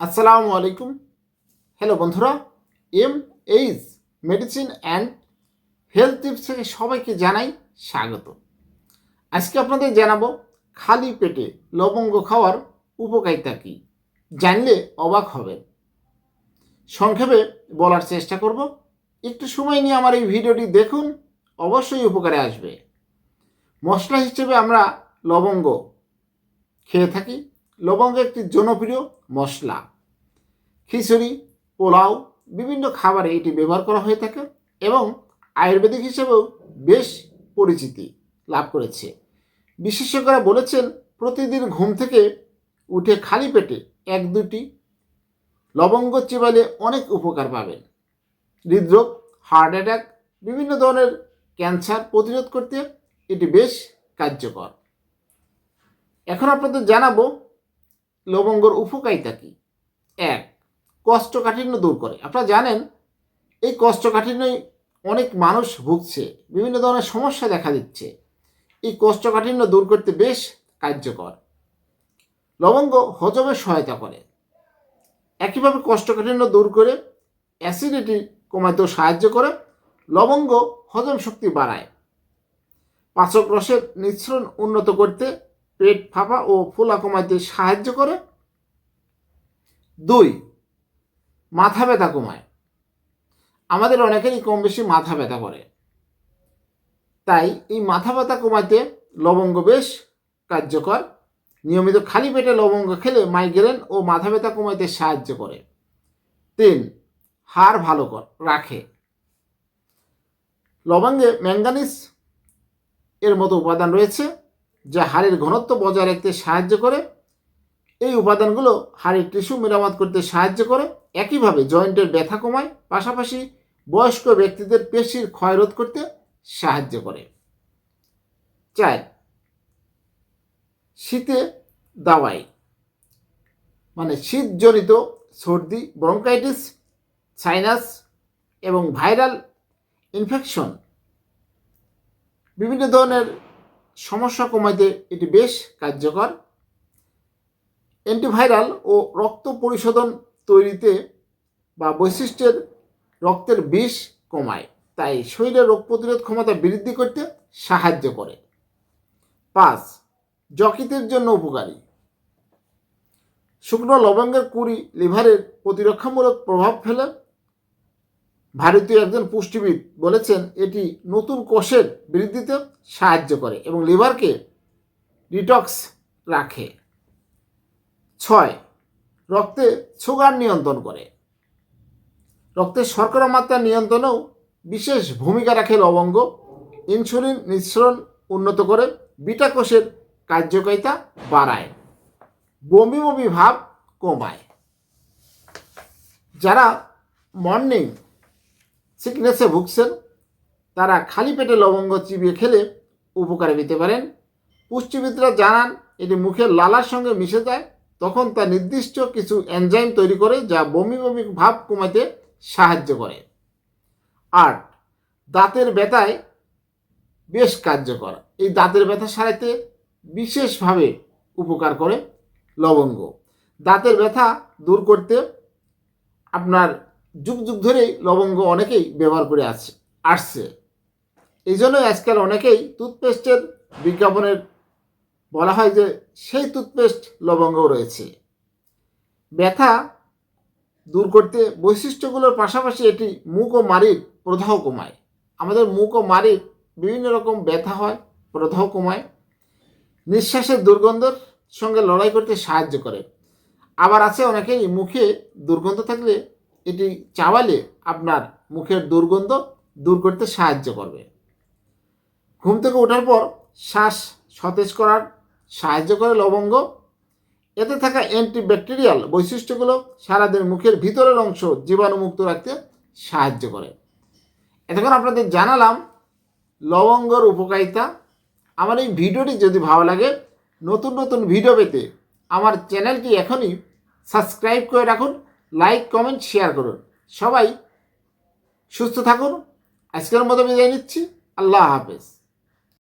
আসসালামু আলাইকুম। হ্যালো বন্ধুরা। M H medicine and health tips থেকে সবাইকে জানাই স্বাগত। আজকে আপনাদের জানাব, খালি পেটে লবঙ্গ খাওয়ার উপকারিতা কী? জানলে অবাক হবেন। সংক্ষেপে বলার চেষ্টা করব। একটু সময় নিয়ে আমার এই ভিডিওটি দেখুন, অবশ্যই উপকারে আসবে। মশলা হিসেবে আমরা লবঙ্গ খেয়ে থাকি লবঙ্গ একটি জনপ্রিয় মশলা। খিচুড়ি, পোলাও, বিভিন্ন খাবারে এটি ব্যবহার করা হয়ে থাকে এবং আয়ুর্বেদিক হিসেবেও বেশ পরিচিতি লাভ করেছে। বিশেষজ্ঞরা বলেছেন, প্রতিদিন ঘুম থেকে উঠে খালি পেটে এক দুটি লবঙ্গ চিবালে অনেক উপকার পাবেন। হৃদরোগ, হার্ট অ্যাটাক, বিভিন্ন ধরনের ক্যান্সার প্রতিরোধ করতে এটি বেশ কার্যকর। এখন আপনাদের জানাব লবঙ্গর উপকারিতা কী? এক কোষ্ঠকাঠিন্য দূর করে। আপনারা জানেন, এই কোষ্ঠকাঠিন্যই অনেক মানুষ ভুগছে, বিভিন্ন ধরনের সমস্যা দেখা দিচ্ছে। এই কোষ্ঠকাঠিন্য দূর করতে বেশ কার্যকর। লবঙ্গ হজমে সহায়তা করে। একইভাবে কোষ্ঠকাঠিন্য দূর করে অ্যাসিডিটি কমাতেও সাহায্য করে, লবঙ্গ হজম শক্তি বাড়ায়। পাচক রসের মিশ্রণ উন্নত করতে পেট ফাঁপা ও ফোলা কমাতে সাহায্য করে। দুই, মাথা ব্যথা কমায়। আমাদের অনেকেরই কম বেশি মাথা ব্যথা করে। তাই এই মাথা ব্যথা কমাতে লবঙ্গ বেশ কার্যকর। নিয়মিত খালি পেটে লবঙ্গ খেলে মাইগ্রেন ও মাথা ব্যথা কমাতে সাহায্য করে। তিন, হাড় ভালো রাখে। লবঙ্গে ম্যাঙ্গানিস এর মতো উপাদান রয়েছে। যা হাড়ের ঘনত্ব বজায় রাখতে সাহায্য করে, এই উপাদানগুলো হাড়ের টিস্যু মেরামত করতে সাহায্য করে। একইভাবে জয়েন্টের ব্যথা কমায়, পাশাপাশি বয়স্ক ব্যক্তিদের পেশির ক্ষয়রোধ করতে সাহায্য করে। চার, শীতে দাওয়াই মানে শীতজনিত সর্দি, ব্রঙ্কাইটিস, সাইনাস এবং ভাইরাল ইনফেকশন, বিভিন্ন ধরনের সমস্যা কমাইতে এটি বেশ কার্যকর। অ্যান্টিভাইরাল ও রক্ত পরিশোধন তৈরিতে বা বৈশিষ্ট্যের রক্তের বিষ কমায়, তাই শরীরের রোগ প্রতিরোধ ক্ষমতা বৃদ্ধি করতে সাহায্য করে। পাঁচ, যকৃতের জন্য উপকারী। শুকনো লবঙ্গের কুড়ি লিভারের প্রতিরক্ষামূলক প্রভাব ফেলে ভারতীয় একজন পুষ্টিবিদ বলেছেন, এটি নতুন কোষের বৃদ্ধিতে সাহায্য করে এবং লিভারকে ডিটক্স রাখে। ছয়, রক্তে সুগার নিয়ন্ত্রণ করে। রক্তের শর্করা মাত্রা নিয়ন্ত্রণেও বিশেষ ভূমিকা রাখে লবঙ্গ, ইনসুলিন নিঃসরণ উন্নত করে, বিটা কোষের কার্যকারিতা বাড়ায়, বমি বমি ভাব কমায়। যারা মর্নিং সিকনেসে ভুগছেন, তারা খালি পেটে লবঙ্গ চিবিয়ে খেলে উপকারে পেতে পারেন। পুষ্টিবিদরা জানান, এটি মুখের লালার সঙ্গে মিশে যায়, তখন তা নির্দিষ্ট কিছু এনজাইম তৈরি করে যা বমি বমি ভাব কমাতে সাহায্য করে। আট দাঁতের ব্যথায় বেশ কার্যকর। এই দাঁতের ব্যথা সারাইতে বিশেষভাবে উপকার করে লবঙ্গ। দাঁতের ব্যথা দূর করতে আপনার যুগ যুগ ধরেই লবঙ্গ অনেকেই ব্যবহার করে আছে আসছে। এই জন্যই আজকাল অনেকেই টুথপেস্টের বিজ্ঞাপনের বলা হয় যে সেই টুথপেস্ট লবঙ্গ রয়েছে। ব্যথা দূর করতে বৈশিষ্ট্যগুলোর পাশাপাশি এটি মুখ ও মারির প্রদাহ কমায়। আমাদের মুখ ও মারির বিভিন্ন রকম ব্যথা হয় প্রদাহ কমায়। নিঃশ্বাসের দুর্গন্ধের সঙ্গে লড়াই করতে সাহায্য করে। আবার আছে অনেকেই মুখে দুর্গন্ধ থাকলে এটি চাওয়ালে আপনার মুখের দুর্গন্ধ দূর করতে সাহায্য করবে। ঘুম থেকে ওঠার পর শ্বাস সতেজ করার সাহায্য করে লবঙ্গ। এতে থাকা অ্যান্টিব্যাকটেরিয়াল বৈশিষ্ট্যগুলো সারাদিন মুখের ভিতরের অংশ জীবাণুমুক্ত রাখতে সাহায্য করে। এতক্ষণ আপনাদের জানালাম লবঙ্গর উপকারিতা। আমার এই ভিডিওটি যদি ভালো লাগে, নতুন নতুন ভিডিও পেতে আমার চ্যানেলটি এখনই সাবস্ক্রাইব করে রাখুন। লাইক কমেন্ট শেয়ার করুন। সবাই সুস্থ থাকুন। আজকের মতো বিদায় নিচ্ছি। আল্লাহ হাফেজ।